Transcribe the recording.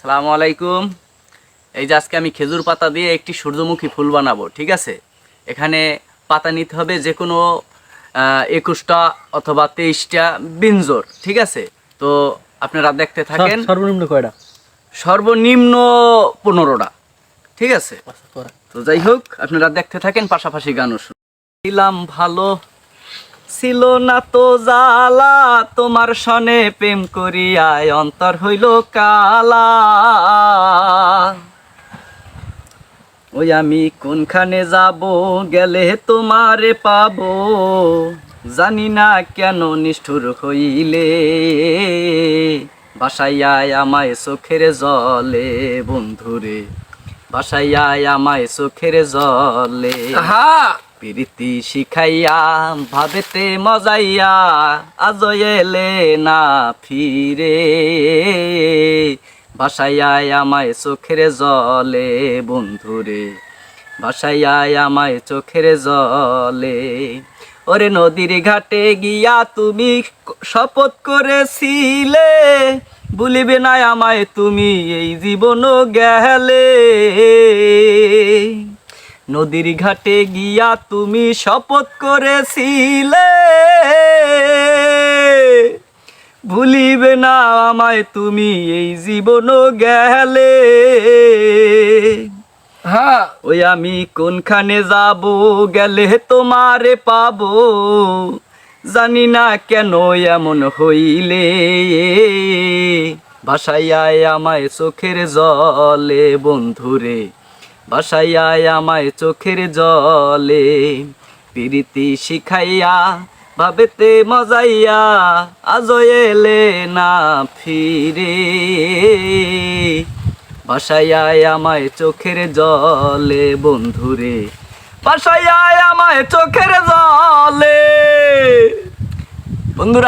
সালামু আলাইকুম। এই যে আজকে আমি খেজুর পাতা দিয়ে একটি সূর্যমুখী ফুল বানাবো ঠিক আছে? এখানে পাতা নিতে হবে যে কোনো একুশটা অথবা তেইশটা বিনজোর ঠিক আছে? তো আপনারা দেখতে থাকেন। সর্বনিম্ন কয়টা? সর্বনিম্ন পনেরোটা ঠিক আছে? আচ্ছা, তো যাই হোক আপনারা দেখতে থাকেন পাশাপাশি গানও শুনলাম ভালো ছিল না তো জালা তোমার সনে প্রেম করিয়ায় অন্তর হইল কালা। ওই আমি কোনখানে যাব, গেলে তোমারে পাবো, জানি না কেন নিষ্ঠুর হইলে। বাসাইয়ায় আমায় চোখের জলে, বন্ধুরে বাসাইয়ায় আমায় চোখের জলে। প্রীতি শিখাইয়া, ভাবেতে মজাইয়া আজ এলে না ফিরে। বাসাইয়ায় আমায় চোখের জলে, বন্ধুরে বাসাইয়ায় আমায় চোখের জলে। ওরে নদীর ঘাটে গিয়া তুমি শপথ করেছিলে, ভুলিবে না আমায় তুমি এই জীবন গেলে। নদীর ঘাটে গিয়া তুমি শপথ করেছিলে। ভুলিবে না আমায় তুমি এই জীবন গেলে। হ্যাঁ। ওই আমি কোনখানে যাব গেলে তোমারে পাবো। জানি না কেন এমন হইলে। ভাসাইয়ায় আমায় চোখের জলে বন্ধুরে। ভাসাইয়ায় আমায় চোখের জলে। প্রীতি শিখাইয়া, ভাবেতে মজাইয়া আজ এলে না ফিরে। বাসায় আমায় চোখের জলে, বন্ধুরে। বাসায় আমায় চোখের জলে। বন্ধুরা